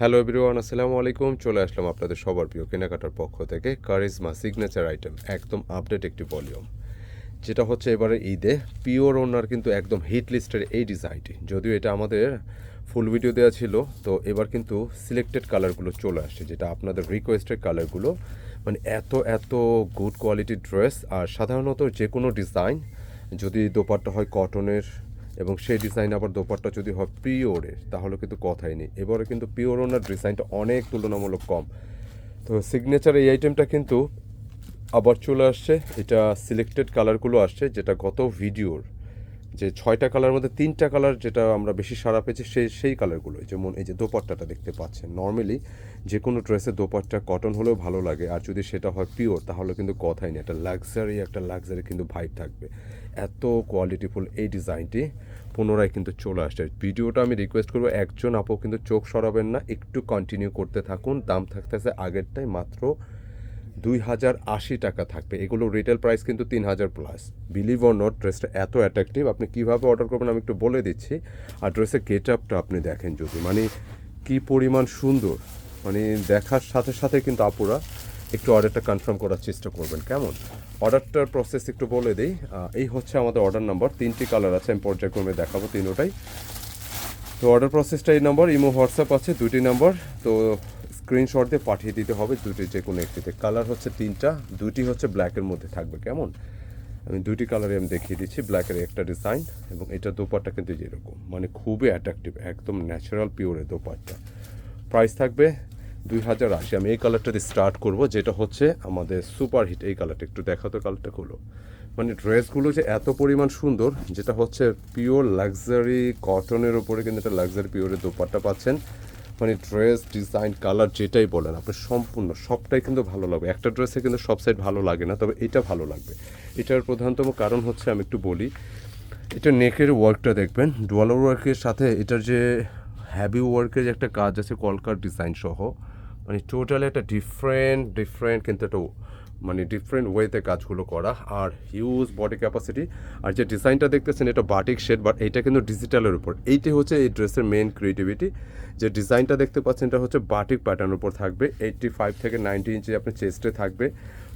Hello everyone আসসালামু আলাইকুম। চলে আসলাম আপনাদের সবার প্রিয় কেনাকাটার পক্ষ থেকে কারিজমা সিগনেচার আইটেম একদম আপডেট একটি ভলিউম যেটা হচ্ছে এবারে ঈদে পিওর ওনার কিন্তু একদম হিট লিস্টের এই ডিজাইনটি যদিও এটা আমাদের ফুল ভিডিও দেওয়া ছিল, তো এবার কিন্তু সিলেক্টেড কালারগুলো চলে আসছে, যেটা আপনাদের রিকোয়েস্টেড কালারগুলো মানে এত এত গুড কোয়ালিটির ড্রেস আর সাধারণত যে কোনো ডিজাইন যদি দোপাট্টা হয় কটনের এবং সেই ডিজাইন আবার দোপাট্টা যদি হয় পিওরের তাহলে কিন্তু কথাই নেই। এবারে কিন্তু পিওর ওনার ডিজাইনটা অনেক তুলনামূলক কম। তো সিগনেচার এই আইটেমটা কিন্তু আবার চলে আসছে। এটা সিলেক্টেড কালারগুলো আসছে, যেটা গত ভিডিওর যে ছয়টা কালার মধ্যে তিনটা কালার যেটা আমরা বেশি সারা পেয়েছি সেই সেই কালারগুলো যেমন এই যে দোপাট্টাটা দেখতে পাচ্ছেন। নর্মালি যে কোনো ড্রেসের দোপাট্টা কটন হলেও ভালো লাগে, আর যদি সেটা হয় পিওর তাহলে কিন্তু কথাই নেই। একটা লাক্সারি একটা লাক্সারি কিন্তু ভাইব থাকবে। এত কোয়ালিটিফুল এই ডিজাইনটি পুনরায় কিন্তু চলে আসছে। ভিডিওটা আমি রিকোয়েস্ট করব, একজন আপু কিন্তু চোখ সরাবেন না, একটু কন্টিনিউ করতে থাকুন। দাম থাকতেছে আগেরটাই মাত্র দুই হাজার আশি টাকা থাকবে। এগুলো রিটেল প্রাইস কিন্তু তিন হাজার প্লাস বিলিভ অর নট ড্রেসটা এত অ্যাট্রাকটিভ আপনি কীভাবে অর্ডার করবেন আমি একটু বলে দিচ্ছি। আর ড্রেসের গেট আপটা আপনি দেখেন যদি। মানে কি পরিমাণ সুন্দর। মানে দেখার সাথে সাথে কিন্তু আপুরা একটু অর্ডারটা কনফার্ম করার চেষ্টা করবেন। কেমন? অর্ডারটার প্রসেস একটু বলে দিই। এই হচ্ছে আমাদের অর্ডার নাম্বার তিনটি কালার আছে, আমি পর্যায়ক্রমে দেখাবো তিনোটাই। তো অর্ডার প্রসেসটা এই নম্বর ইমো, হোয়াটসঅ্যাপ আছে দুটি নম্বর তো স্ক্রিনশট দিয়ে পাঠিয়ে দিতে হবে দুটি যে কোনো একটিতে। কালার হচ্ছে তিনটা দুটি হচ্ছে ব্ল্যাকের মধ্যে থাকবে, কেমন? আমি দুটি কালারে আমি দেখিয়ে দিচ্ছি ব্ল্যাকের একটা ডিজাইন এবং এটা দোপাট্টা কিন্তু যেরকম মানে খুবই অ্যাট্রাকটিভ একদম ন্যাচারাল পিওরের দোপাট্টা। প্রাইস থাকবে দুই হাজার আশি। আমি এই কালারটা দিয়ে স্টার্ট করব, যেটা হচ্ছে আমাদের সুপার হিট এই কালারটা একটু দেখাতো কালারটা খুলো। মানে ড্রেসগুলো যে এত পরিমাণ সুন্দর, যেটা হচ্ছে পিওর লাক্সারি কটনের ওপরে কিন্তু একটা লাক্সারি পিওরের দোপাট্টা পাচ্ছেন। মানে ড্রেস, ডিজাইন, কালার যেটাই বলেন আপনি, সম্পূর্ণ সবটাই কিন্তু ভালো লাগবে। একটা ড্রেসে কিন্তু সব সাইড ভালো লাগে না, তবে এটা ভালো লাগবে। এটার প্রধানতম কারণ হচ্ছে আমি একটু বলি, এটা নেকের ওয়ার্কটা দেখবেন, ডোয়ালার ওয়ার্কের সাথে এটার যে হ্যাভি ওয়ার্কের যে একটা কাজ আছে, কলকার ডিজাইন সহ মানে টোটালি একটা ডিফারেন্ট ডিফারেন্ট কিন্তু একটা মানে ডিফারেন্ট ওয়েতে কাজগুলো করা আর হিউজ বডি ক্যাপাসিটি আর যে ডিজাইনটা দেখতেছেন এটা বাটিক শেড বাট এইটা কিন্তু ডিজিটালের উপর। এইটাই হচ্ছে এই ড্রেসের মেন ক্রিয়েটিভিটি যে ডিজাইনটা দেখতে পাচ্ছেন এটা হচ্ছে বাটিক প্যাটার্নের উপর থাকবে। এইটটি ফাইভ থেকে নাইনটি ইঞ্চি আপনার চেস্টে থাকবে।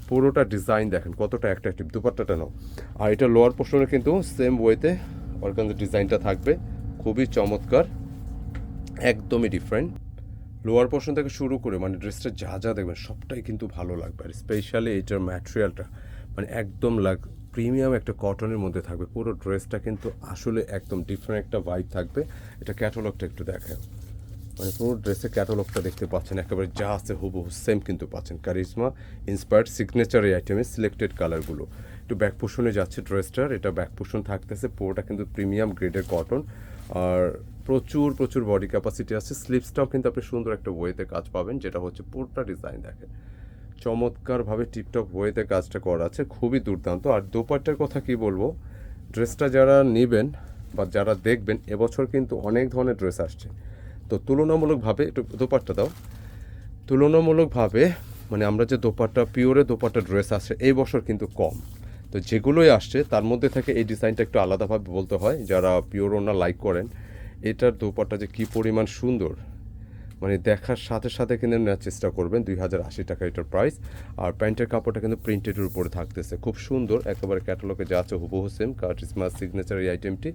পুরোটা ডিজাইন দেখেন, কতটা অ্যাট্রাকটিভ দুপাট্টাটা নাও। আর এটা লোয়ার পোর্শনে কিন্তু সেম ওয়েতে অর্গানজার ডিজাইনটা থাকবে। খুবই চমৎকার, একদমই ডিফারেন্ট লোয়ার পোর্শন থেকে শুরু করে মানে ড্রেসটা যা যা দেখবেন, সবটাই কিন্তু ভালো লাগবে। আর স্পেশালি এটার ম্যাটেরিয়ালটা মানে একদম লাগ প্রিমিয়াম একটা কটনের মধ্যে থাকবে। পুরো ড্রেসটা কিন্তু আসলে একদম ডিফারেন্ট একটা ভাইব থাকবে। এটা ক্যাটালগটা একটু দেখাও মানে পুরো ড্রেসের ক্যাটালগটা দেখতে পাচ্ছেন, একেবারে যা আছে হুবহু সেম কিন্তু পাচ্ছেন। কারিজমা ইন্সপায়ার্ড সিগনেচার এই আইটেমের সিলেক্টেড কালারগুলো একটু ব্যাক পোষণে যাচ্ছে ড্রেসটার এটা ব্যাক পোষণ থাকতেছে, পুরোটা কিন্তু প্রিমিয়াম গ্রেডের কটন আর প্রচুর প্রচুর বডি ক্যাপাসিটি আছে। স্লিপসটাও কিন্তু আপনি সুন্দর একটা ওয়েতে কাজ পাবেন, যেটা হচ্ছে পুরোটা ডিজাইন দেখেন। চমৎকারভাবে টিপটপ ওয়েতে কাজটা করা আছে, খুবই দুর্দান্ত। আর দোপাট্টার কথা কি বলব? ড্রেসটা যারা নেবেন বা যারা দেখবেন, এবছর কিন্তু অনেক ধরনের ড্রেস আসছে। তো তুলনামূলকভাবে, একটু দোপাট্টা দাও। তুলনামূলকভাবে মানে আমরা যে দোপাট্টা পিওরে দোপাট্টা ড্রেস আসছে, এই বছর কিন্তু কম। তো যেগুলোই আসছে, তার মধ্যে থেকে এই ডিজাইনটা একটু আলাদাভাবে বলতে হয়। যারা পিওর ওনার লাইক করেন এটার দোপাট্টা যে কী পরিমাণ সুন্দর। মানে দেখার সাথে সাথে কিনে নেওয়ার চেষ্টা করবেন দুই হাজার আশি টাকা এটার প্রাইস আর প্যান্টের কাপড়টা কিন্তু প্রিন্টেডের উপরে থাকতেছে। খুব সুন্দর, একেবারে ক্যাটালগে যা আছে হুবহু সেম কার্টিসমাস সিগনেচার এই আইটেমটি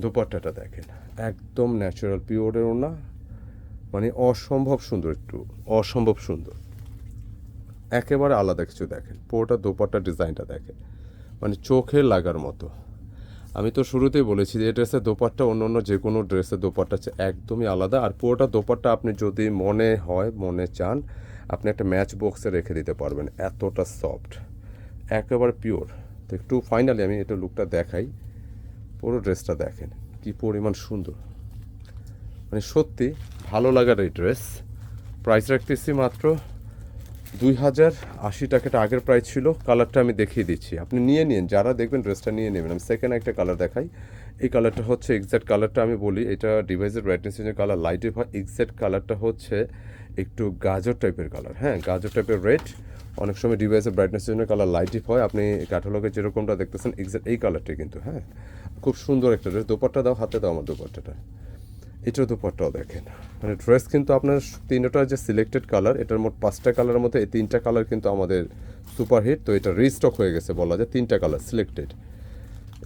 দোপাট্টাটা দেখেন, একদম ন্যাচারাল পিওরের ওনা মানে অসম্ভব সুন্দর একটু, অসম্ভব সুন্দর। একেবারে আলাদা কিছু দেখেন, পুরোটা দোপাট্টার ডিজাইনটা দেখেন। মানে চোখে লাগার মতো। আমি তো শুরুতেই বলেছি যে এই ড্রেসের দোপাট্টা অন্য অন্য যে কোনো ড্রেসের দোপাট্টা একদমই আলাদা। আর পুরোটা দোপাট্টা আপনি যদি মনে হয়, মনে চান, আপনি একটা ম্যাচ বক্সে রেখে দিতে পারবেন। এতটা সফট, একেবারে পিওর তো একটু ফাইনালি আমি এটা লুকটা দেখাই। পুরো ড্রেসটা দেখেন, কি পরিমাণ সুন্দর। মানে সত্যি ভালো লাগার এই ড্রেস। প্রাইস রাখতেছি মাত্র দুই হাজার আশি টাকাটা আগের প্রাইস ছিল। কালারটা আমি দেখিয়ে দিচ্ছি। আপনি নিয়ে নিন, যারা দেখবেন ড্রেসটা নিয়ে নেবেন। আমি সেকেন্ড একটা কালার দেখাই। এই কালারটা হচ্ছে এক্স্যাক্ট কালারটা আমি বলি। এটা ডিভাইসের ব্রাইটনেসের যে কালার লাইটে হয়। এক্স্যাক্ট কালারটা হচ্ছে একটু গাজর টাইপের কালার হ্যাঁ গাজর টাইপের রেড অনেক সময় ডিভাইসের ব্রাইটনেসের জন্য কালার লাইটিভ হয়। আপনি ক্যাটালগে যেরকমটা দেখতেছেন এক্স্যাক্ট এই কালারটাই কিন্তু হ্যাঁ। খুব সুন্দর একটা ড্রেস দোপাট্টা দাও, হাতে দাও আমার দোপাট্টাটা। এটা দুপাট্টাও দেখেন। মানে ড্রেস কিন্তু আপনার তিনটা যে সিলেক্টেড কালার এটার মোট পাঁচটা কালারের মধ্যে এই তিনটা কালার কিন্তু আমাদের সুপারহিট তো এটা রিস্টক হয়ে গেছে বলা যায়, তিনটা কালার সিলেক্টেড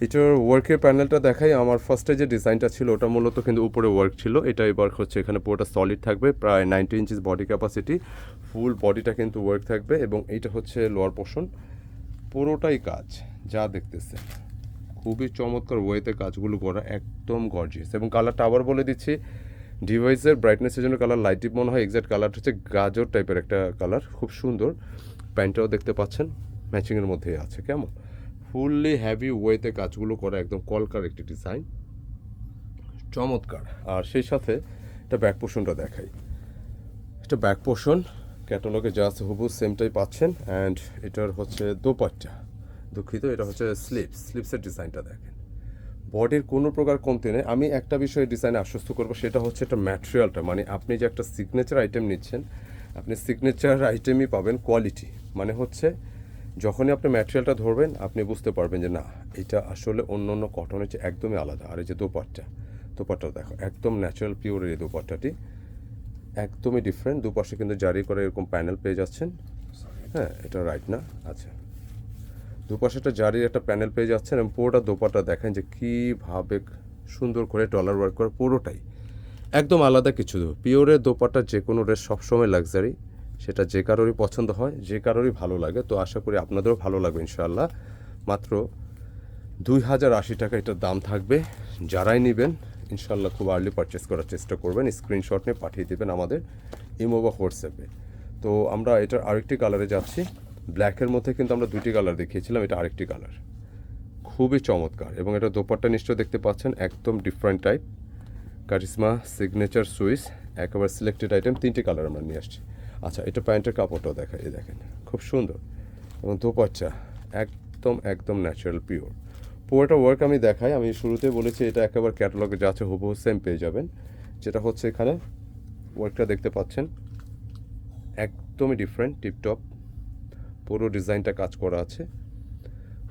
এটার ওয়ার্কের প্যানেলটা দেখাই, আমার ফার্স্টে যে ডিজাইনটা ছিল, ওটা মূলত কিন্তু উপরে ওয়ার্ক ছিল। এটা এবার হচ্ছে এখানে পুরোটা সলিড থাকবে, প্রায় ninety inches body capacity full বডিটা কিন্তু ওয়ার্ক থাকবে এবং এইটা হচ্ছে লোয়ার পোর্শন পুরোটাই কাজ, যা দেখতেছেন। খুবই চমৎকার ওয়েতে কাজগুলো করা, একদম গর্জিয়াস এবং কালারটা আবার বলে দিচ্ছি ডিভাইসের ব্রাইটনেসের জন্য কালার লাইট মনে হয় এক্সাক্ট কালারটা হচ্ছে গাজর টাইপের একটা কালার খুব সুন্দর। প্যান্টটাও দেখতে পাচ্ছেন ম্যাচিংয়ের মধ্যেই আছে, কেমন? ফুললি হ্যাভি ওয়েতে কাজগুলো করা, একদম কলকার একটি ডিজাইন চমৎকার। আর সেই সাথে এটা ব্যাক পোর্শনটা দেখাই। এটা ব্যাক পোর্শন ক্যাটালগে যা আছে সেমটাই পাচ্ছেন অ্যান্ড এটার হচ্ছে দোপাট্টা। দুঃখিত, এটা হচ্ছে স্লিপস স্লিপসের ডিজাইনটা দেখেন। বডির কোনো প্রকার কমতি নেই। আমি একটা বিষয়ে ডিজাইনে আশ্বস্ত করব, সেটা হচ্ছে একটা ম্যাটেরিয়ালটা মানে আপনি যে একটা সিগনেচার আইটেম নিচ্ছেন, আপনি সিগনেচার আইটেমই পাবেন কোয়ালিটি মানে হচ্ছে, যখনই আপনি ম্যাটেরিয়ালটা ধরবেন, আপনি বুঝতে পারবেন যে না, এটা আসলে অন্য অন্য কটনের চেয়ে একদমই আলাদা। আর এই যে দোপাট্টা, দোপাট্টাও দেখো, একদম ন্যাচারাল পিওরের এই দোপাট্টাটি। একদমই ডিফারেন্ট দুপাশে কিন্তু জারি করে এরকম প্যানেল পেয়ে যাচ্ছেন। হ্যাঁ এটা রাইট না? আচ্ছা। দুপাশে একটা জারির একটা প্যানেল পেয়ে যাচ্ছেন এবং পুরোটা দোপাটা দেখেন যে কীভাবে সুন্দর করে ডলার ওয়ার্ক করে পুরোটাই। একদম আলাদা কিছু পিওরের দোপাটা যে কোনো ড্রেস সবসময় লাক্সারি, সেটা যে কারোরই পছন্দ হয়, যে কারোরই ভালো লাগে। তো আশা করি আপনাদেরও ভালো লাগবে ইনশাআল্লাহ। মাত্র দুই হাজার আশি টাকা এটার দাম থাকবে। যারাই নেবেন ইনশাল্লাহ খুব আর্লি পারচেস করার চেষ্টা করবেন। স্ক্রিনশট নিয়ে পাঠিয়ে দেবেন আমাদের ইমো বা হোয়াটসঅ্যাপে তো আমরা এটার আরেকটি কালারে যাচ্ছি। ব্ল্যাকের মধ্যে কিন্তু আমরা দুটি কালার দেখিয়েছিলাম, এটা আরেকটি কালার খুবই চমৎকার, এবং এটা দোপাট্টা নিশ্চয় দেখতে পাচ্ছেন, একদম different type Karishma signature Swiss একেবারে সিলেক্টেড আইটেম তিনটি কালার আমরা নিয়ে আসছি। আচ্ছা এটা প্যান্টের কাপড়টাও দেখা, এই দেখেন, খুব সুন্দর। এবং দোপাচ্চা একদম একদম ন্যাচারাল পিওর পুরোটা ওয়ার্ক আমি দেখাই, আমি শুরুতে বলেছি, এটা একেবারে ক্যাটালগে যা আছে হুবহু সেম পেয়ে যাবেন। যেটা হচ্ছে এখানে ওয়ার্কটা দেখতে পাচ্ছেন, একদমই ডিফারেন্ট টিপটপ পুরো ডিজাইনটা কাজ করা আছে।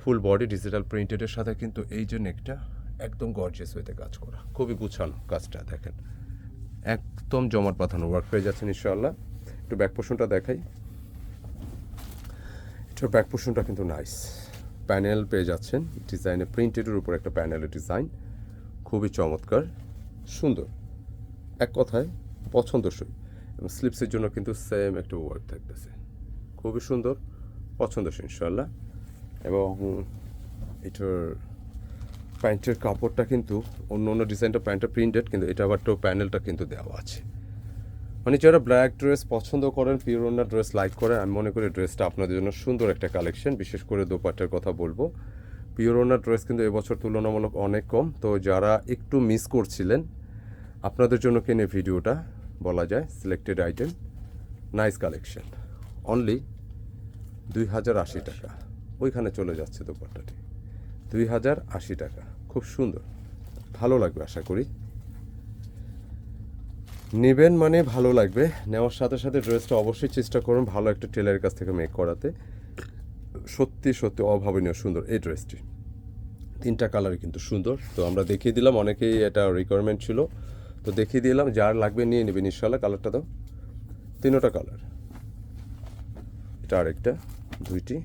ফুল বডি ডিজিটাল প্রিন্টেডের সাথে কিন্তু এই যে নেকটা একদম গর্জিয়াস হইতে কাজ করা। খুবই গুছানো কাজটা, দেখেন। একদম জমাট পাঠানো ওয়ার্ক পেয়ে যাচ্ছেন ইনশাআল্লাহ। একটু ব্যাক পোর্শনটা দেখাই। এটার ব্যাক পোর্শনটা কিন্তু নাইস প্যানেল পেয়ে যাচ্ছেন। ডিজাইনে প্রিন্টেডের উপর একটা প্যানেলের ডিজাইন খুবই চমৎকার। সুন্দর। এক কথায় পছন্দসই। এবং স্লিপসের জন্য কিন্তু সেম একটা ওয়ার্ক থাকতেছে। খুবই সুন্দর। পছন্দসই ইনশাল্লাহ এবং এটার প্যান্টের কাপড়টা কিন্তু অন্য অন্য ডিজাইনটা প্যান্টটা প্রিন্টেড, কিন্তু এটা আবার তো প্যানেলটা কিন্তু দেওয়া আছে। মানে যারা ব্ল্যাক ড্রেস পছন্দ করেন পিওরনা ড্রেস লাইক করেন আমি মনে করি ড্রেসটা আপনাদের জন্য সুন্দর একটা কালেকশন, বিশেষ করে দোপাট্টার কথা বলব। পিওরনা ড্রেস কিন্তু এবছর তুলনামূলক অনেক কম, তো যারা একটু মিস করছিলেন, আপনাদের জন্য কিনে ভিডিওটা বলা যায় selected item nice collection only দুই হাজার আশি টাকা। ওইখানে চলে যাচ্ছে দোপাট্টাটি দুই হাজার আশি টাকা। খুব সুন্দর। ভালো লাগবে আশা করি। নেবেন মানে ভালো লাগবে। নেওয়ার সাথে সাথে ড্রেসটা অবশ্যই চেষ্টা করুন ভালো একটা টেলারের কাছ থেকে মেক করাতে। সত্যি সত্যি অভাবনীয় সুন্দর এই ড্রেসটি। তিনটা কালার কিন্তু সুন্দর। তো আমরা দেখিয়ে দিলাম, অনেকেই এটা রিকোয়ারমেন্ট ছিল। তো দেখিয়ে দিলাম, যার লাগবে নিয়ে নেবেন ইনশাল্লাহ কালারটা দাও তিনোটা কালার। এটা আরেকটা। দুইটি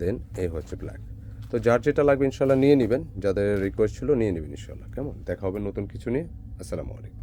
দেন এই হচ্ছে ব্ল্যাক তো যার যেটা লাগবে ইনশাল্লাহ নিয়ে নেবেন, যাদের রিকোয়েস্ট ছিল নিয়ে নেবেন ইনশাল্লাহ কেমন? দেখা হবে নতুন কিছু নিয়ে। আসসালামু আলাইকুম।